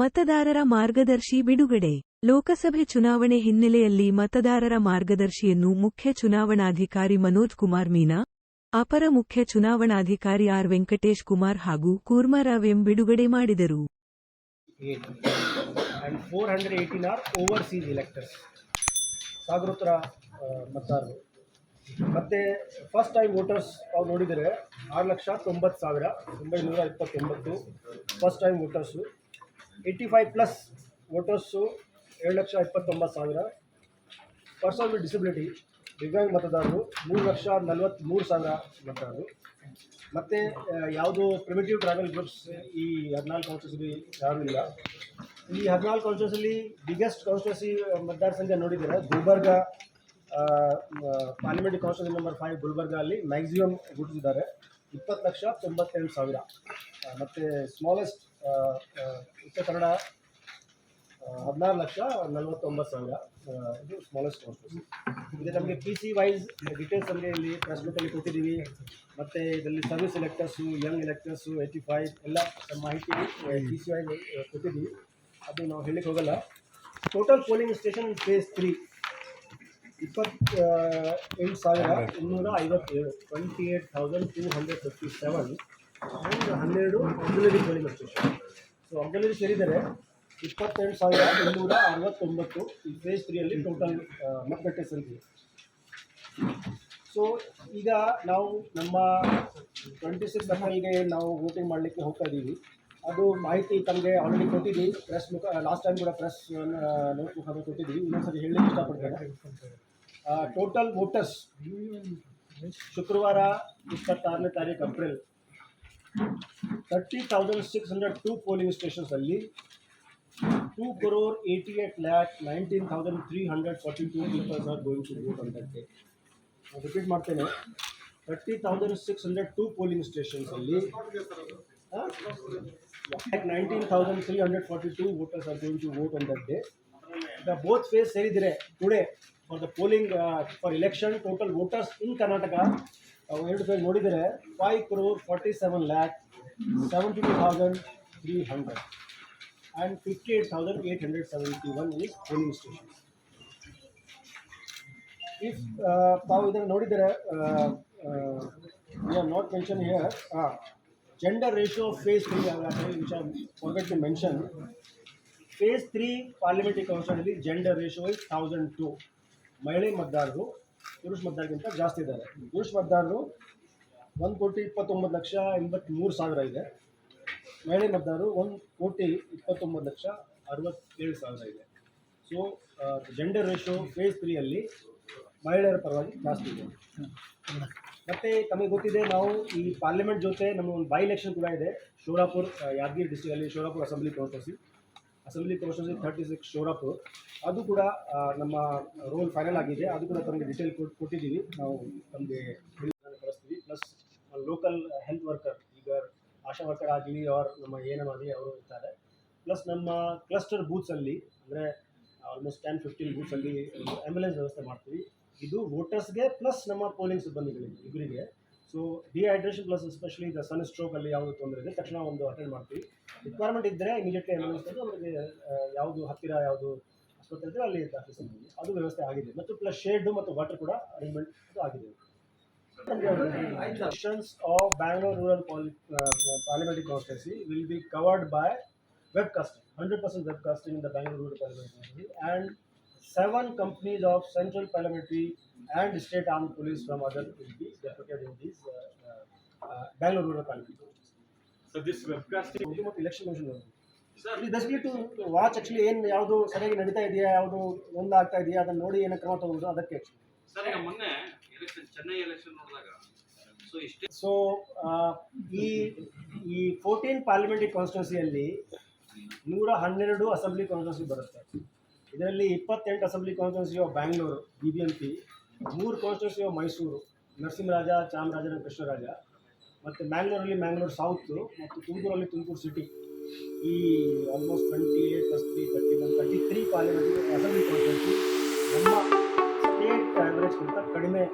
ಮತದಾರರ ಮಾರ್ಗದರ್ಶಿ ಬಿಡುಗಡೆ. ಲೋಕಸಭೆ ಚುನಾವಣೆ ಹಿನ್ನೆಲೆಯಲ್ಲಿ ಮತದಾರರ ಮಾರ್ಗದರ್ಶಿಯನ್ನು ಮುಖ್ಯ ಚುನಾವಣಾಧಿಕಾರಿ ಮನೋಜ್ ಕುಮಾರ್ ಮೀನಾ, ಅಪರ ಮುಖ್ಯ ಚುನಾವಣಾಧಿಕಾರಿ ಆರ್ ವೆಂಕಟೇಶ್ ಕುಮಾರ್ ಹಾಗೂ ಕೂರ್ಮಾರಾವ್ ಎಂ ಬಿಡುಗಡೆ ಮಾಡಿದರು. Eight 418 are overseas electors. ಸಾಗರೋತ್ತರ ಮತದಾರರು. ಮತ್ತು ಫಸ್ಟ್ ಟೈಮ್ ವೋಟರ್ಸ್ ಅವ್ರು ನೋಡಿದರೆ ಆರು ಲಕ್ಷ ತೊಂಬತ್ತು ಸಾವಿರ, ಒಂಬೈನೂರ ಇಪ್ಪತ್ತೊಂಬತ್ತು first time voters eighty five plus voters ಏಳು ಲಕ್ಷ ಇಪ್ಪತ್ತೊಂಬತ್ತು ಸಾವಿರ. ಪರ್ಸನ್ ವಿತ್ ಡಿಸಬಿಲಿಟಿ ದಿವ್ಯಾಂಗ ಮತದಾರರು ಮೂರು ಲಕ್ಷ ನಲವತ್ತ್ಮೂರು ಸಾವಿರ ಮತದಾರರು. ಮತ್ತು ಯಾವುದು ಪ್ರಿಮಿಟಿವ್ ಟ್ರಾವೆಲ್ ಗ್ರೂಪ್ಸ್ ಈ ಹದಿನಾಲ್ಕು ಕಾನ್ಸ್ಟಿಟ್ಯೂನ್ಸಿಲಿ ಯಾರೂ ಇಲ್ಲ. ಈ ಹದಿನಾಲ್ಕು ಕಾನ್ಸ್ಟಿಟ್ಯೂನ್ಸಲ್ಲಿ ಬಿಗ್ಗೆಸ್ಟ್ ಕಾನ್ಸ್ಟಿಟ್ಯೂನ್ಸಿ ಮತದಾರ ಸಂಖ್ಯೆ ನೋಡಿದರೆ Gulbarga parliament constituency number five Gulbarga ಅಲ್ಲಿ ಮ್ಯಾಕ್ಸಿಮಮ್ ಗುರುತಿಸಿದ್ದಾರೆ. ಇಪ್ಪತ್ತು ಲಕ್ಷ ತೊಂಬತ್ತೆಂಟು ಸಾವಿರ. ಮತ್ತು ಸ್ಮಾಲೆಸ್ಟ್ ಉತ್ತರ ಕನ್ನಡ ಹದಿನಾರು ಲಕ್ಷ ನಲವತ್ತೊಂಬತ್ತು ಸಾವಿರ ಇದು ಸ್ಮಾಲೆಸ್ಟ್ ಕಾನ್ಸ್ಟಿಟ್ಯೂನ್ಸಿ ಇದು ನಮಗೆ ಪಿ ಸಿ ವೈಸ್ ಡಿಟೇಲ್ಸ್ ನಮಗೆ ಇಲ್ಲಿ ಪ್ರೆಸ್ ಬುಕ್ಕಲ್ಲಿ ಕೊಟ್ಟಿದ್ದೀವಿ. ಮತ್ತು ಇದರಲ್ಲಿ service electors young electors eighty five ಎಲ್ಲ ಮಾಹಿತಿ ಪಿ ಸಿ ವೈ ಕೊಟ್ಟಿದ್ದೀವಿ. ಅದು ನಾವು ಹೇಳಲಿಕ್ಕೆ ಹೋಗಲ್ಲ. Total polling station phase three ಇಪ್ಪತ್ತ ಎಂಟು ಸಾವಿರ ಇನ್ನೂರ ಐವತ್ತೇಳು twenty eight thousand two hundred fifty seven and ಹನ್ನೆರಡು ancillary polling station so ancillary ಸೇರಿದರೆ ಇಪ್ಪತ್ತೆಂಟು ಸಾವಿರ ಇನ್ನೂರ ಅರವತ್ತೊಂಬತ್ತು ಈ ಫೇಸ್ ತ್ರೀಯಲ್ಲಿ ಟೋಟಲ್ ಮತಗಟ್ಟೆ ಸಂಖ್ಯೆ. ಸೊ ಈಗ ನಾವು ನಮ್ಮ ಟ್ವೆಂಟಿ ಸಿಕ್ಸ್ ಏಪ್ರಿಲ್ಗೆ ನಾವು ವೋಟಿಂಗ್ ಮಾಡಲಿಕ್ಕೆ ಹೋಗ್ತಾ ಇದ್ದೀವಿ. ಅದು ಮಾಹಿತಿ ತಮಗೆ ಆಲ್ರೆಡಿ ಕೊಟ್ಟಿದ್ದೀವಿ ಪ್ರೆಸ್ ಮುಖ ಲಾಸ್ಟ್ ಟೈಮ್ ಕೂಡ ಪ್ರೆಸ್ ನೋಟ್ ಮುಖಾಂತರ ಕೊಟ್ಟಿದ್ದೀವಿ. ಇನ್ನೊಂದ್ಸರಿ ಹೇಳಲಿಕ್ಕೆ ಇಷ್ಟಪಡ್ತೇನೆ. ಟೋಟಲ್ ವೋಟರ್ಸ್ ಶುಕ್ರವಾರ ಇಪ್ಪತ್ತಾರನೇ ತಾರೀಕು April thirty thousand six hundred two polling ಸ್ಟೇಷನ್ಸಲ್ಲಿ two crore eighty eight lakh nineteen thousand three hundred forty two peoples are going to vote ಅಂತ ರಿಪೀಟ್ ಮಾಡ್ತೇನೆ. Thirty thousand six hundred two polling ಸ್ಟೇಷನ್ಸಲ್ಲಿ nineteen thousand three hundred forty two voters are going to vote day the both phase ಸೇರಿದರೆ today for the polling for election total voters in Karnataka ನಾವು ಎರಡು ಸಾವಿರ ನೋಡಿದರೆ five crore forty seven lakh seventy two thousand three hundred and fifty eight thousand eight hundred seventy one is polling station if ತಾವು ಇದನ್ನು ನೋಡಿದರೆ we are not mention here gender ratio phase three which are forget to mention phase three parliamentary ಕೌನ್ಸಿಲಲ್ಲಿ gender ratio is thousand to ಮಹಿಳೆ ಮತದಾರರು ಪುರುಷ ಮತದಾರರಿಗಿಂತ ಜಾಸ್ತಿ ಇದ್ದಾರೆ. ಪುರುಷ ಮತದಾರರು ಒಂದು ಕೋಟಿ ಇಪ್ಪತ್ತೊಂಬತ್ತು ಲಕ್ಷ ಎಂಬತ್ತ್ಮೂರು ಸಾವಿರ ಇದೆ. ಮಹಿಳೆ ಮತದಾರರು ಒಂದು ಕೋಟಿ ಇಪ್ಪತ್ತೊಂಬತ್ತು ಲಕ್ಷ ಅರವತ್ತೇಳು ಸಾವಿರ ಇದೆ. ಸೊ ಜೆಂಡರ್ ರೇಷೋ ಫೇಸ್ ತ್ರೀಯಲ್ಲಿ ಮಹಿಳೆಯರ ಪರವಾಗಿ ಜಾಸ್ತಿ ಇದೆ. ಮತ್ತು ತಮಗೆ ಗೊತ್ತಿದೆ, ನಾವು ಈ ಪಾರ್ಲಿಮೆಂಟ್ ಜೊತೆ ನಮ್ಮ ಒಂದು ಬೈ ಎಲೆಕ್ಷನ್ ಕೂಡ ಇದೆ. Shorapur Yadgir ಡಿಸ್ಟಿಕಲ್ಲಿ Shorapur assembly constituency assembly constituency thirty six Shorapur ಅದು ಕೂಡ ನಮ್ಮ ರೋಲ್ ಫೈನಲ್ ಆಗಿದೆ. ಅದು ಕೂಡ ತಮಗೆ ಡಿಟೇಲ್ ಕೊಟ್ಟಿದ್ದೀವಿ. ನಾವು ತಮಗೆ ಕಳಿಸ್ತೀವಿ. ಪ್ಲಸ್ ಲೋಕಲ್ ಹೆಲ್ತ್ ವರ್ಕರ್ ಈಗ ಆಶಾ ವರ್ಕರ್ ಆಗಲಿ ಅವ್ರ ನಮ್ಮ ಏನಮ್ ಆಗಲಿ ಅವರು ಇರ್ತಾರೆ ಪ್ಲಸ್ ನಮ್ಮ ಕ್ಲಸ್ಟರ್ ಬೂತ್ಸಲ್ಲಿ ಅಂದರೆ ಆಲ್ಮೋಸ್ಟ್ ಟೆನ್ ಫಿಫ್ಟೀನ್ ಬೂತ್ಸಲ್ಲಿ ಆ್ಯಂಬುಲೆನ್ಸ್ ವ್ಯವಸ್ಥೆ ಮಾಡ್ತೀವಿ. ಇದು ವೋಟರ್ಸ್ಗೆ ಪ್ಲಸ್ ನಮ್ಮ ಪೋಲಿಂಗ್ ಸಿಬ್ಬಂದಿಗಳಿಗೆ ಇಬ್ಬರಿಗೆ ಸೊ ಡಿಹೈಡ್ರೇಷನ್ ಪ್ಲಸ್ ಎಸ್ಪೆಷಲಿ ಈಗ ಸನ್ ಸ್ಟ್ರೋಕ್ ಅಲ್ಲಿ ಯಾವುದು ತೊಂದರೆ ಇದೆ, ತಕ್ಷಣ ಒಂದು ಅಟೆಂಡ್ ಮಾಡ್ತೀವಿ. ರಿಕ್ವೈರ್ಮೆಂಟ್ ಇದ್ರೆ ಇಮಿಡಿಯೇಟ್ಲಿ ಆಂಬ್ಯುಲೆನ್ಸ್ ತಂದು ಅವರಿಗೆ ಯಾವುದು ಹತ್ತಿರ ಯಾವುದು ಆಸ್ಪತ್ರೆ ಇದ್ರೆ ಅಲ್ಲಿ ದಾಖಲಿಸಿದ್ವಿ ಅದು ವ್ಯವಸ್ಥೆ ಆಗಿದೆ. ಮತ್ತು ಪ್ಲಸ್ ಶೇಡ್ ಮತ್ತು ವಾಟರ್ ಕೂಡ ಅರೇಂಜ್ಮೆಂಟ್ ಆಗಿದೆ. Of Bangalore rural poly parliament constituency will be covered by web casting hundred percent web casting ಇಂದ Bangalore rural parliament and seven companies of central parliamentary and State Armed Police from other will be deputed in these uh, uh, uh, Bangalore Rural parliament. So this webcasting, ಇದು ಮತ್ತು election commission sir, ಇದು basically to watch actually ಏನು ಯಾವುದು ಸರಿಯಾಗಿ ನಡೀತಾ ಇದೆಯಾ ಯಾವುದು ಒಂದು ಆಗ್ತಾ ಇದೆಯಾ ಅದನ್ನ ನೋಡಿ ಏನೋ ಕ್ರಮ ತಗೋದು ಅದಕ್ಕೆ ಆಕ್ಚುಲಿ ಸರ್ ಈಗ ಮೊನ್ನೆ ಎಲೆಕ್ಷನ್ ಚೆನ್ನೈ ಎಲೆಕ್ಷನ್ ನೋಡಿದಾಗ ಸೊ ಇಷ್ಟೇ ಸೊ ಈ ಈ ಫೋರ್ಟೀನ್ ಪಾರ್ಲಿಮೆಂಟರಿ ಕಾನ್ಸ್ಟಿಟ್ಯೂನ್ಸಿಯಲ್ಲಿ ನೂರ ಹನ್ನೆರಡು ಅಸೆಂಬ್ಲಿ ಕಾನ್ಸ್ಟಿಟ್ಯೂನ್ಸಿ ಬರುತ್ತೆ. ಇದರಲ್ಲಿ ಇಪ್ಪತ್ತೆಂಟು assembly constituency of Bangalore B B M P ಮೂರು ಕಾನ್ಸ್ಟಿಟ್ಯೂನ್ಸಿ ಮೈಸೂರು, ನರಸಿಂಹರಾಜ, ಚಾಮರಾಜ ಕೃಷ್ಣರಾಜ ಮತ್ತು ಮ್ಯಾಂಗ್ಳೂರಲ್ಲಿ ಮ್ಯಾಂಗ್ಳೂರು ಸೌತು ಮತ್ತು ತುಮಕೂರಲ್ಲಿ ತುಮಕೂರು ಸಿಟಿ ಈ almost twenty eight plus three thirty one thirty three ಕಾಲೇಜಲ್ಲಿ ಅಸೆಂಬ್ಲಿ ಕಾನ್ಸ್ಟಿಟ್ಯೂನ್ಸಿ ನಮ್ಮ ಸ್ಟೇಟ್ ಆ್ಯಾವ್ರೇಜ್ಗಿಂತ ಕಡಿಮೆ.